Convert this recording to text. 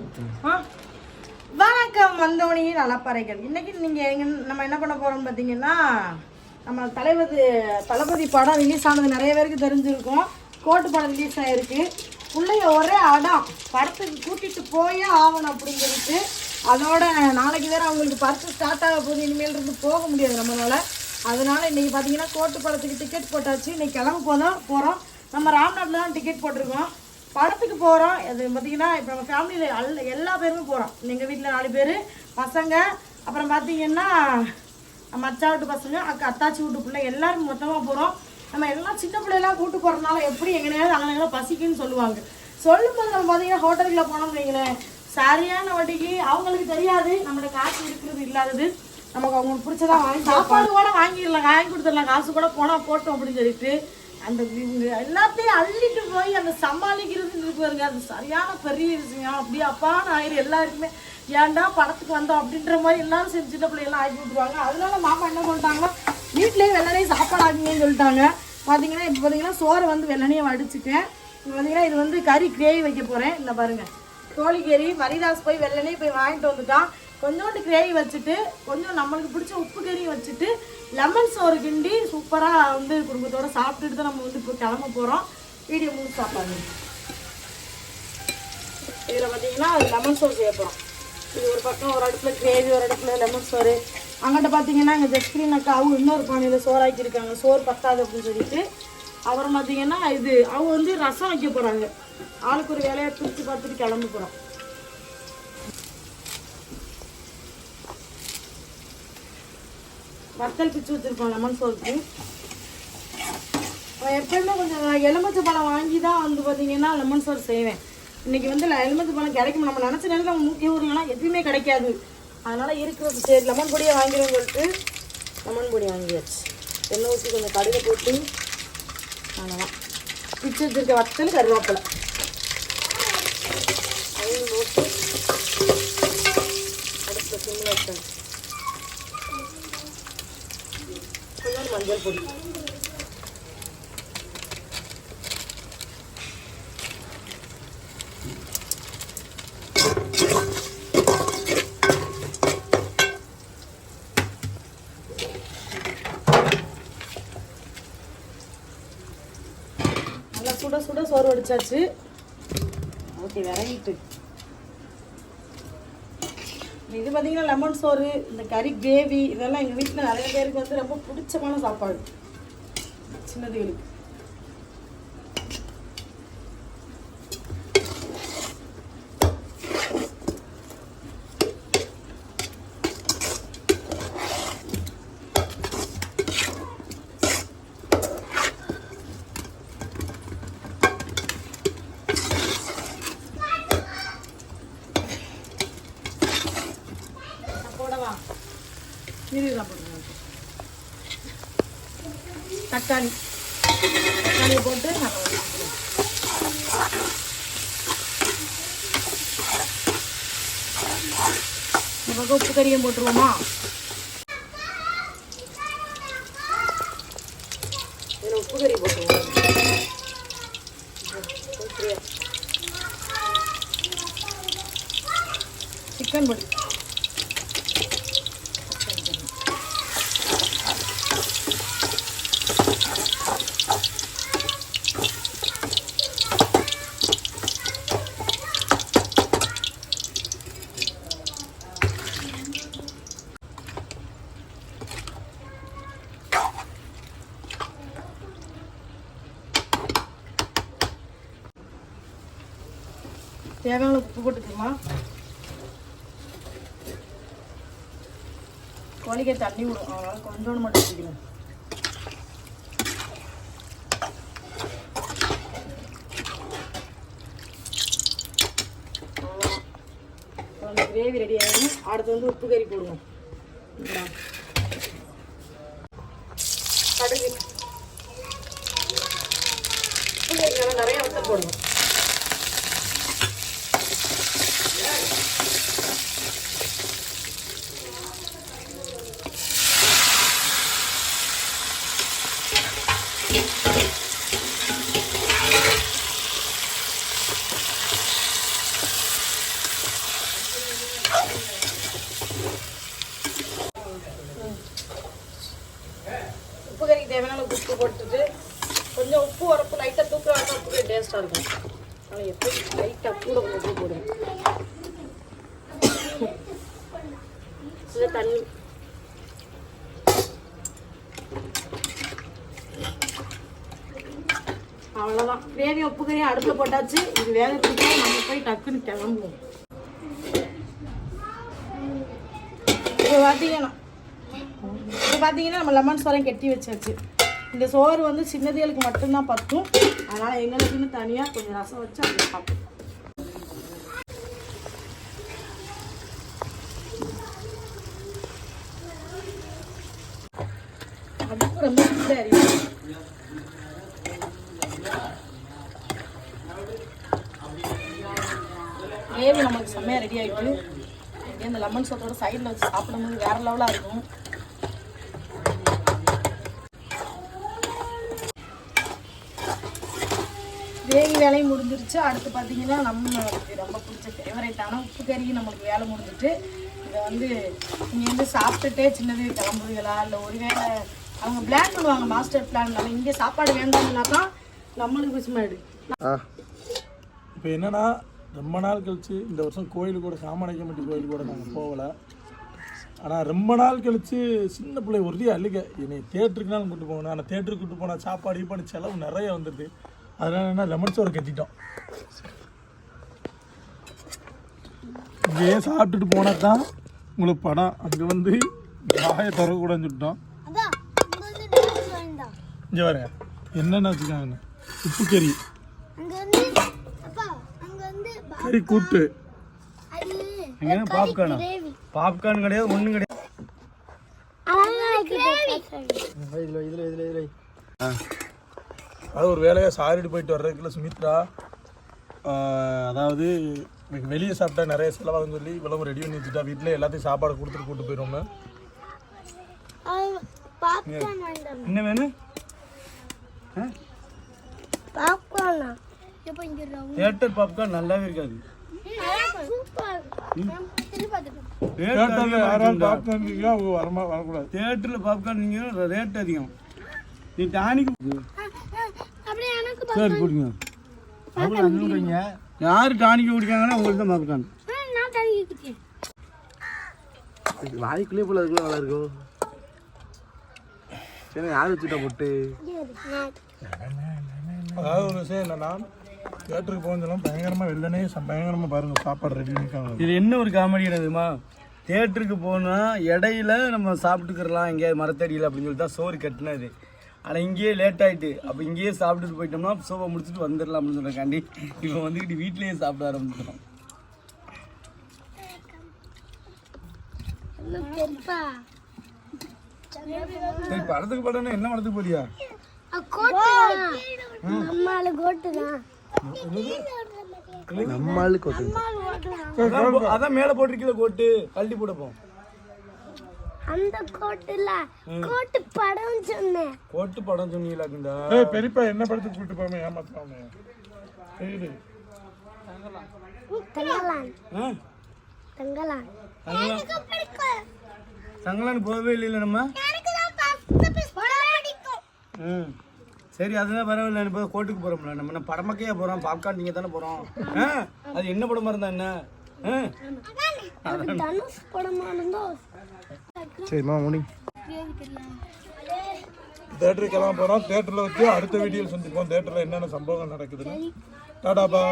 ஆ? வணக்கம் வந்தோனி நலப்பறைகள். இன்னைக்கு நீங்கள் எங்க நம்ம என்ன பண்ண போகிறோம்னு பார்த்தீங்கன்னா நம்ம தளபதி தளபதி படம் ரிலீஸ் ஆனது நிறைய பேருக்கு தெரிஞ்சிருக்கும். கோட்டு படம் ரிலீஸ் ஆகிருக்கு பிள்ளைய ஒரே அடம். படத்துக்கு கூட்டிகிட்டு போயே ஆகணும் அப்படின்னு சொல்லிட்டு அதோட நாளைக்கு வேறு அவங்களுக்கு பருத்து ஸ்டார்ட் ஆக போகுது. இனிமேல் இருந்து போக முடியாது நம்மளால. அதனால இன்னைக்கு பார்த்தீங்கன்னா கோட்டு படத்துக்கு டிக்கெட் போட்டாச்சு. இன்னைக்கு கிளம்ப போதும் போகிறோம் நம்ம ராம்நாட்டில் தான் டிக்கெட் போட்டிருக்கோம். படத்துக்கு போகிறோம் அது பார்த்தீங்கன்னா இப்போ நம்ம ஃபேமிலியில் அல்ல எல்லா பேருமே போகிறோம் எங்கள் வீட்டில் நாலு பேர் பசங்க அப்புறம் பார்த்தீங்கன்னா மச்சா வீட்டு பசங்க அக்கா அத்தாச்சி வீட்டு பிள்ளை எல்லோரும் மொத்தமாக போகிறோம் நம்ம எல்லாம் சின்ன பிள்ளைலாம் கூட்டு போகிறதுனால எப்படி எங்கனையாவது அங்கே பசிக்குன்னு சொல்லுவாங்க. சொல்லும்போது நம்ம பார்த்தீங்கன்னா ஹோட்டலுக்குள்ள போனோம்னு வைங்களேன் சரியான வட்டிக்கு அவங்களுக்கு தெரியாது. நம்மளோட காசு இருக்கிறது இல்லாதது. நமக்கு அவங்களுக்கு பிடிச்சதான் வாங்கி சாப்பாடு கூட வாங்கிடலாம். வாங்கி கொடுத்துடலாம். காசு கூட போனால் போட்டோம் அப்படின்னு சொல்லிட்டு. அந்த இவங்க எல்லாத்தையும் அள்ளிட்டு போய் அந்த சமாளிக்கிறதுன்னு பாருங்க அது சரியான பெரிய விஷயம். அப்படியே அப்பான்னு ஆயிரும் எல்லாருக்குமே. ஏன்டா படத்துக்கு வந்தோம் அப்படின்ற மாதிரி எல்லாரும் சரி சின்ன பிள்ளைகள்லாம் ஆக்கி விட்டுருவாங்க. அதனால மாமா என்ன சொல்லிட்டாங்கன்னா வீட்லேயே வெள்ளனையே சாப்பாடு ஆகுங்கன்னு சொல்லிட்டாங்க. பார்த்தீங்கன்னா இப்போ பார்த்தீங்கன்னா சோறை வந்து வெள்ளனையை வடிச்சிட்டேன். இப்போ பார்த்தீங்கன்னா இது வந்து கறி கிரேவி வைக்க போகிறேன் இந்த பாருங்கள் கோழிக்கறி மரிதாஸ் போய் வெள்ளனே போய் வாங்கிட்டு வந்துட்டான். கொஞ்சோண்டு கிரேவி வச்சுட்டு கொஞ்சம் நம்மளுக்கு பிடிச்ச உப்பு கறி வச்சுட்டு லெமன் சோறு கிண்டி சூப்பராக வந்து குடும்பத்தோடு சாப்பிட்டுட்டு தான் நம்ம வந்து இப்போ கிளம்ப போகிறோம் வீடியோ மூணு சாப்பாடு இதில் பார்த்தீங்கன்னா லெமன் சோறு செய்ய போகிறோம் இது ஒரு பக்கம் ஒரு அடுப்பில் கிரேவி ஒரு அடுப்பில் லெமன் சோறு. அங்கிட்ட பார்த்தீங்கன்னா இங்கே ஜஸ்கிரீன் அக்கா அவங்க இன்னொரு பானையில் சோறாக்கியிருக்காங்க சோறு பத்தாது அப்படின்னு சொல்லிட்டு. அப்புறம் பார்த்தீங்கன்னா இது அவங்க வந்து ரசம் வைக்க போகிறாங்க ஆளுக்கு ஒரு வேலையை பிரித்து பார்த்துட்டு கிளம்ப போகிறோம் வத்தல் பிச்சு வச்சுருக்கோம் லெமன் சோறுக்கு நான் எப்பயுமே கொஞ்சம் எலுமிச்சை பழம் வாங்கி தான் வந்து பார்த்தீங்கன்னா லெமன் சோறு செய்வேன். இன்றைக்கி வந்து எலுமிச்சை பழம் கிடைக்கும் நம்ம நினச்ச நேரத்தில் நம்ம மூக்கிய ஊர்லாம் எதுவுமே கிடைக்காது. அதனால் இருக்கிறது சரி லெமன் பொடியை வாங்கிடுவோம் சொல்லிட்டு லெமன் பொடி வாங்கியாச்சு. எண்ணெய் ஊற்றி கொஞ்சம் கடுகு போட்டு அவ்வளோதான் பிச்சு வச்சிருக்க வத்தல் கருவேப்பிலை. அதையும் போட்டு சிம்மில் வச்சேன் மஞ்சள் பொடி. நல்லா சுட சுட சோறு வடிச்சாச்சு. ஓகே விரைவிட்டு. இது பார்த்தீங்கன்னா லெமன் சோறு இந்த கறி கிரேவி இதெல்லாம் எங்கள் வீட்டில் நிறைய பேருக்கு வந்து ரொம்ப பிடிச்சமான சாப்பாடு. சின்னதுகளுக்கு தக்காளி. தக்காளியை போட்டு நான் வதக்கிக்கிறேன். இந்த பக்கம் உப்பு கறியும் போட்டுருவோமா? இதில் உப்பு கறி போட்டுருவோம். சிக்கன் பொடி தேவையான உப்பு போட்டுக்கோமா கோழிக்கு தண்ணி விடும் அதனால கொஞ்சோண்டு மட்டும் ஊற்றிக்கணும் அந்த கிரேவி ரெடி ஆகிடும் அடுத்து வந்து உப்பு கறி போடுவோம். கடுகு. உப்பு கறி நல்லா நிறைய வத்தல் போடுவோம் ஆனால் எப்படி லைட்டாக கூட கொஞ்சம் உப்பு போடுங்க இது தண்ணி. அவ்வளோதான் கிரேவி உப்பு கறியும் அடுப்பில் போட்டாச்சு. இது வேகத்துக்கு நம்ம போய் டக்குன்னு கிளம்புவோம். இப்போ பார்த்தீங்கன்னா இப்போ பார்த்தீங்கன்னா நம்ம லெமன் சோரம் கெட்டி வச்சாச்சு. இந்த சோறு வந்து சின்னதிகளுக்கு மட்டும்தான் பத்தும். அதனால் எங்களுக்குன்னு தனியாக கொஞ்சம் ரசம் வச்சு அதை சாப்பிடுவோம் அதுக்கு ரொம்ப சரி கிரேவி நமக்கு செம்மையாக ரெடி ஆகிட்டு இந்த லெமன் சோத்தோட சைடில் வச்சு சாப்பிடும்போது வேற லெவலாக இருக்கும். கிரேவி வேலையும் முடிஞ்சிருச்சு. அடுத்து பார்த்தீங்கன்னா நம்மளுக்கு ரொம்ப பிடிச்ச ஃபேவரேட்டான உப்பு கறிக்கு நம்மளுக்கு வேலை முடிஞ்சிட்டு இதை வந்து நீங்கள் வந்து சாப்பிட்டுட்டே சின்னது கிளம்புவீங்களா இல்லை ஒருவேளை அவங்க பிளான் பண்ணுவாங்க மாஸ்டர் பிளான் இங்கே சாப்பாடு வேண்டாம்னா தான் நம்மளுக்கு ஆ. இப்போ என்னன்னா ரொம்ப நாள் கழிச்சு இந்த வருஷம் கோயில் கூட காமநாயக்கம்பட்டி கோயில் கூட நாங்கள் போகலை. ஆனால் ரொம்ப நாள் கழிச்சு சின்ன பிள்ளை ஒரே அழுக. என்னை தேட்டருக்குனாலும் கூட்டு போகணும். ஆனால் தேட்டருக்கு கூட்டு போனால் சாப்பாடு பண்ணி செலவு நிறைய வந்துடுது அதனால என்ன லெமன் சோறு கட்டிட்டோம். இங்கேயே சாப்பிட்டுட்டு போனால் தான் உங்களுக்கு படம் அங்கே வந்து வாயை திறக்கக்கூடாதுன்னு சொல்லிட்டோம். அங்க இங்கே வரேன் என்னென்ன வச்சுக்காங்க உப்பு கறி அங்க வந்து அப்பா அங்க வந்து பா- கறி கூட்டு. அது எங்கன்னா பாப்கார்னா பாப்கார்ன் கிடையாது ஒன்றும் கிடையாது. இதில் இதில் இதில் இதில். ஆ. அது ஒரு வேலையாக சாரிட்டு போயிட்டு வர்றதுக்குள்ள சுமித்ரா அதாவது இன்னைக்கு வெளியே சாப்பிட்டா நிறைய செலவாகுன்னு சொல்லி இவ்வளவு ரெடி பண்ணி வச்சுட்டா. வீட்டில் எல்லாத்தையும் சாப்பாடு கொடுத்துட்டு கூட்டு போயிடுவோம் என்ன வேணும் தேட்டர் பாப்கார்ன் நல்லாவே இருக்காது. தேட்டரில் பாப்கார்ன் நீங்கள் ரேட் அதிகம். நீ டானிக்கு சரி போடுங்க. அவ்வளோ அனுப்புறீங்க யார் டானிக்கு குடிக்காங்கன்னா உங்களுக்கு தான் குடிச்சேன் வாய்க்குள்ளே போல அதுக்குள்ள நல்லா இருக்கும். சரி யார் வச்சுட்டா போட்டு? அதாவது ஒரு விஷயம் என்னன்னா தேட்டருக்கு போகணும் பயங்கரமாக வெளிலனே ச- பயங்கரமா பாருங்க சாப்பாடு ரெடி பண்ணிருக்காங்க இது என்ன ஒரு காமெடி என்னதுமா தேட்டருக்கு போனால் இடையில நம்ம சாப்பிட்டுக்கிறலாம் எங்கேயாவது மரத்தடியில் அப்படின்னு சொல்லி தான் சோறு கட்டினது. ஆனால் இங்கேயே லேட் ஆயிட்டு. அப்போ இங்கேயே சாப்பிட்டுட்டு போயிட்டோம்னா சோப்பை முடிச்சுட்டு வந்துடலாம் அப்படின்னு சொல்கிறக்காண்டி இப்போ வந்துக்கிட்டு வீட்டிலேயே சாப்பிட ஆரம்பிச்சிட்டோம். பெருப்பா சரி படத்துக்கு படம்னா என்ன படத்துக்கு போறியா? நம்மளுக்கு அதான் மேலே போட்டிருக்கீல கோட்டு கழட்டி போடப்போம் அந்த கோட்டு இல்ல கோட்டு படம் சொன்னேன். கோட்டு படம் சொன்னீங்களாக்குண்டா ஏய் பெரியப்பா என்ன படத்துக்கு கூட்டு போகாம ஏமாத்தாம தெரியுது தங்கலான். தங்கலான். போகவே இல்லைல்ல நம்ம? எனக்கு தான் ஃபர்ஸ்ட் பீஸ் பிடிக்கும். ம். சரி அதுதான் பரவாயில்ல. இப்போ கோட்டுக்கு போகிறோம்ல நம்ம என்ன படமக்கையா போகிறோம் பாப்கார்ன் நீங்கள் தானே போகிறோம் ஆ? அது என்ன படமாக இருந்தா என்ன? ஆ? அது தனுஷ் படமா இருந்தோ சரிம்மா முடி தேட்டருக்கு கிளம்ப போகிறோம் தேட்டரில் வச்சு அடுத்த வீடியோவில் சந்திப்போம். தேட்டரில் என்னென்ன சம்பவங்கள் நடக்குதுன்னு. டாடாப்பா